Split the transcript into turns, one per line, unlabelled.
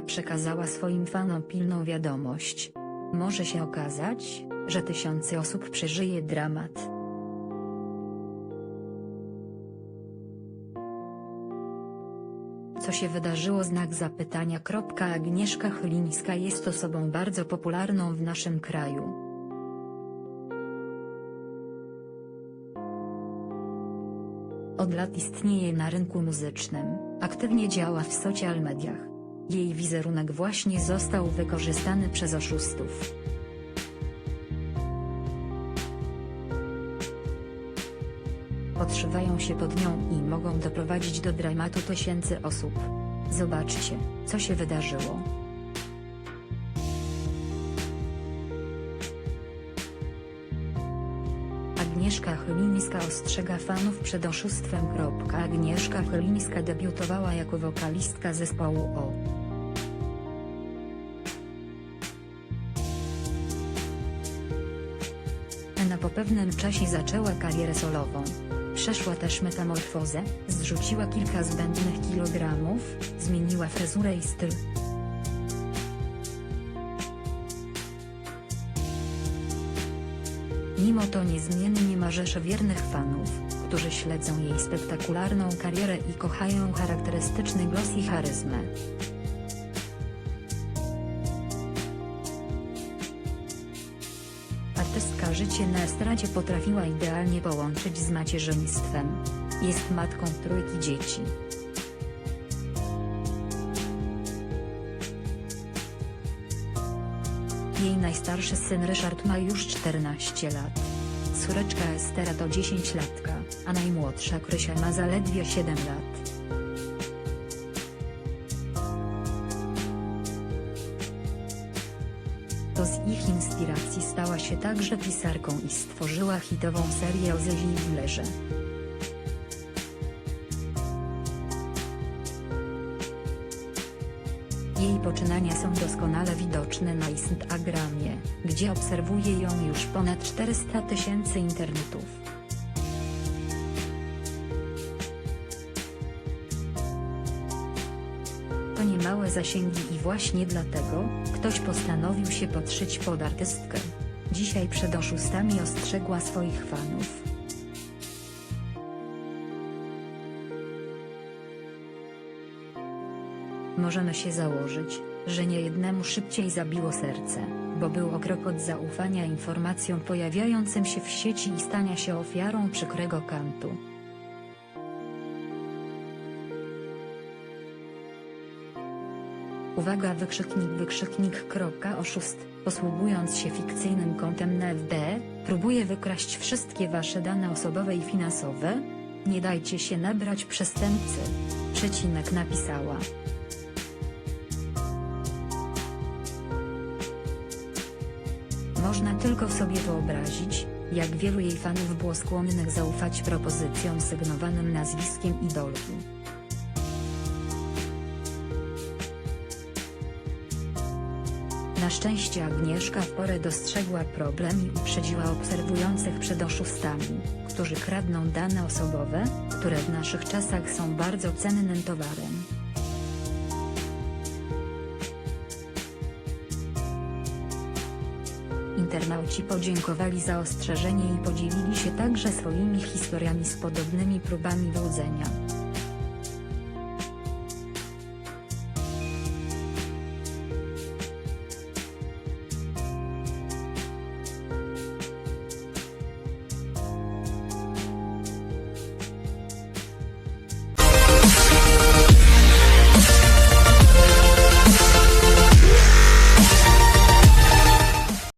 przekazała swoim fanom pilną wiadomość. Może się okazać, że tysiące osób przeżyje dramat. Co się wydarzyło znak zapytania. Agnieszka Chylińska jest osobą bardzo popularną w naszym kraju. Od lat istnieje na rynku muzycznym, aktywnie działa w social mediach. Jej wizerunek właśnie został wykorzystany przez oszustów. Podszywają się pod nią i mogą doprowadzić do dramatu tysięcy osób. Zobaczcie, co się wydarzyło. Agnieszka Chylińska ostrzega fanów przed oszustwem. Agnieszka Chylińska debiutowała jako wokalistka zespołu O. Ena po pewnym czasie zaczęła karierę solową. Przeszła też metamorfozę, zrzuciła kilka zbędnych kilogramów, zmieniła fryzurę i styl. Mimo to niezmiennie ma rzeszę wiernych fanów, którzy śledzą jej spektakularną karierę i kochają charakterystyczny głos i charyzmę. Artystka życie na estradzie potrafiła idealnie połączyć z macierzyństwem. Jest matką trójki dzieci. Jej najstarszy syn Ryszard ma już 14 lat. Córeczka Estera to 10 latka, a najmłodsza Krysia ma zaledwie 7 lat. To z ich inspiracji stała się także pisarką i stworzyła hitową serię o Zyzi i Wlerze. Jej poczynania są doskonale widoczne na Instagramie, gdzie obserwuje ją już ponad 400 tysięcy internetów. To niemałe zasięgi i właśnie dlatego, ktoś postanowił się podszyć pod artystkę. Dzisiaj przed oszustami ostrzegła swoich fanów. Możemy się założyć, że niejednemu szybciej zabiło serce, bo był o krok od zaufania informacjom pojawiającym się w sieci i stania się ofiarą przykrego kantu. Uwaga wykrzyknik wykrzyknik kropka oszust, posługując się fikcyjnym kontem na FB, próbuje wykraść wszystkie wasze dane osobowe i finansowe? Nie dajcie się nabrać przestępcy. Przecinek napisała. Można tylko sobie wyobrazić, jak wielu jej fanów było skłonnych zaufać propozycjom sygnowanym nazwiskiem idolki. Na szczęście Agnieszka w porę dostrzegła problem i uprzedziła obserwujących przed oszustami, którzy kradną dane osobowe, które w naszych czasach są bardzo cennym towarem. Internauci podziękowali za ostrzeżenie i podzielili się także swoimi historiami z podobnymi próbami wyłudzenia.